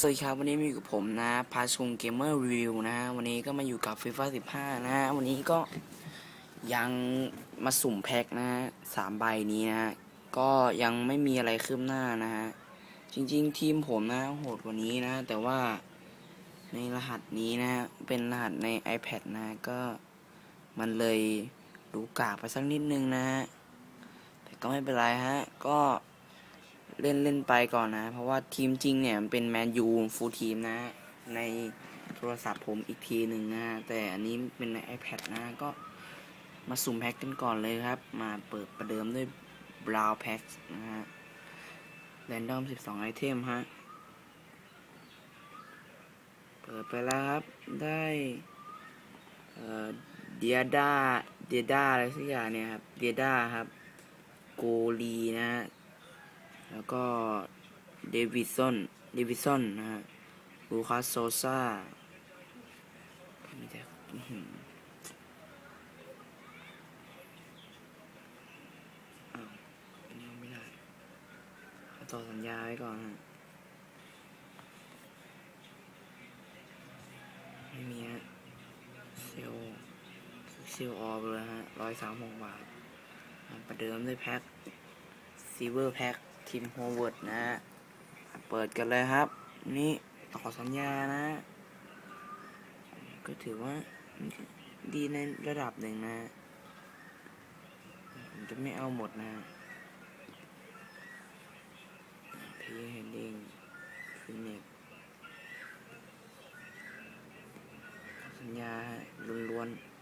สวัสดีครับวันนี้มาอยู่กับผมนะพาชุงเกมเมอร์รีวิวนะวันนี้ก็มาอยู่กับฟีฟ่า15 นะวันนี้ก็ยังมาสุ่มแพ็คนะสามใบนี้นะก็ยังไม่มีอะไรคืบหน้านะฮะจริงๆ ทีมผมนะโหดกว่านี้นะ แต่ว่าในรหัสนี้นะ เป็นรหัสใน iPad นะ ก็มันเลยดูกากไปสักนิดนึงนะแต่ก็ไม่เป็นไรฮะก็ เล่นเล่นไปก่อนนะ เพราะว่าทีมจริงเนี่ยมันเป็นแมนยูฟูลทีมนะ ในโทรศัพท์ผมอีกทีหนึ่งนะ แต่อันนี้เป็นใน iPad นะก็มาสุ่มแพ็คกันก่อนเลยครับ มาเปิดประเดิมด้วยบราวแพ็คนะฮะแรนดอม 12 ไอเทมฮะ เปิดไปแล้วครับ ได้เอ่อเดียดาเดียดาอะไรสักอย่างเนี่ยครับ เดียดาครับ โกลีนะฮะ แล้วก็เดวิดสันเดวิดสันนะฮะลูคัสโซซามีแต่อื้อหืออ้าวนี่ไม่ได้ขอต่อสัญญาไว้ก่อนฮะไม่มีฮะเซลเซลออฟเลยฮะร้อยสามหกบาท ประเดิมด้วยแพ็คซีเวอร์แพ็ค ทีมโฮเวิร์ดนะฮะเปิดกันเลยครับ นี่ต่อสัญญานะ ก็ถือว่าดีในระดับหนึ่งนะ ผมจะไม่เอาหมดนะพีเฮนดิงฟินิกสัญญาล้วนๆ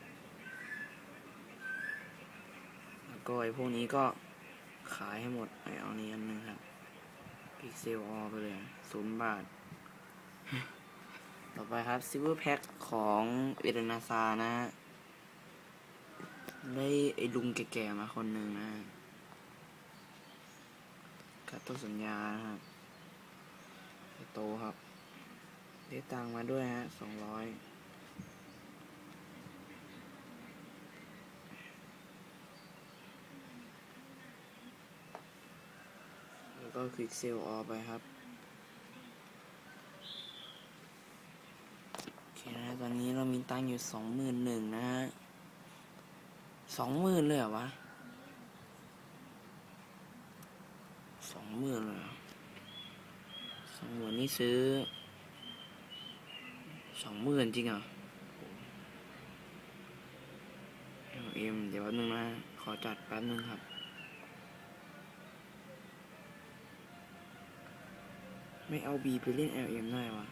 แล้วก็ไอ้พวกนี้ก็ ขายให้หมดไอเอานี้อันหนึงครับพิกเซลออไปเลยศูนย์บาท ต่อไปครับซิ l เวอร์แพ็คของเอเดนาซานะ ได้ไอ้ลุงแก่ๆมาคนหนึ่งนะกับต้นสัญญานะครับโตครับ ได้ตังมาด้วยฮะสองร้อยแล้ว ก็คลิกเซลออไปครับ โอเคนะตอนนี้เรามีตังอยู่สองหมื่นหนึ่งนะฮะสองหมื่นเลยเหรอวะสองหมื่นเลยสองหมื่นนี่ซื้อสองหมื่นจริงเหรอเอ็มเดี๋ยวแป๊บนึงนะ ขอจัดแป๊บนึงครับ ไม่เอาบีไปเล่น LM ได้วะ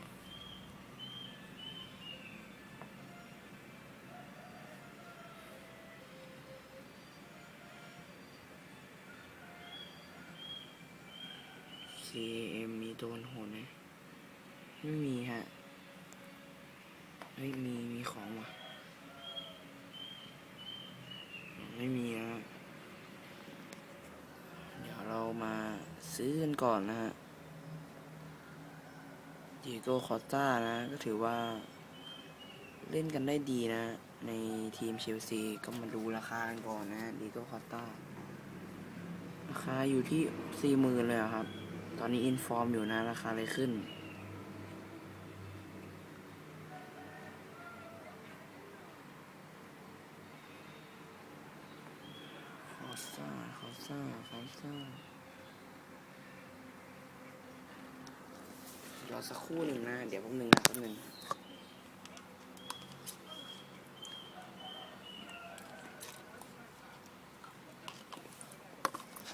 CM มีโดนโหดไหมไม่มีฮะ เฮ้ย มี มีของวะไม่มีฮะ เดี๋ยวเรามาซื้อกันก่อนนะฮะ เดีโกคอสตานะก็ถือว่า เล่นกันได้ดีนะ ในทีมเชลซีก็มาดูราคากันก่อนนะเดีโกคอสตาราคาอยู่ที่สี่หมื่นเลยครับ ตอนนี้อินฟอร์มอยู่นะ ราคาเลยขึ้นคอสซ่าคอสซ่าคอสซ่า รอสักครู่หนึ่งนะ เดี๋ยวแป๊บนึงนะแป๊บนึง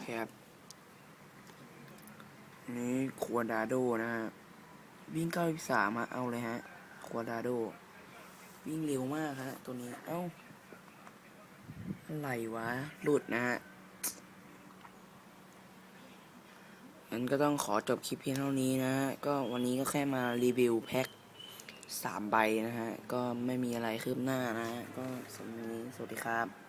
ครับนี่ควดาโดนะฮะ วิ่งเก้าสิบสามฮะเอาเลยฮะ ควดาโด วิ่งเร็วมากฮะ ตัวนี้ เอ้า อะไรวะ หลุดนะฮะ งั้นก็ต้องขอจบคลิปเพียงเท่านี้นะฮะก็วันนี้ก็แค่มารีวิวแพ็คสามใบนะฮะ ก็ไม่มีอะไรคืบหน้านะฮะก็สำหรับวันนี้สวัสดีครับ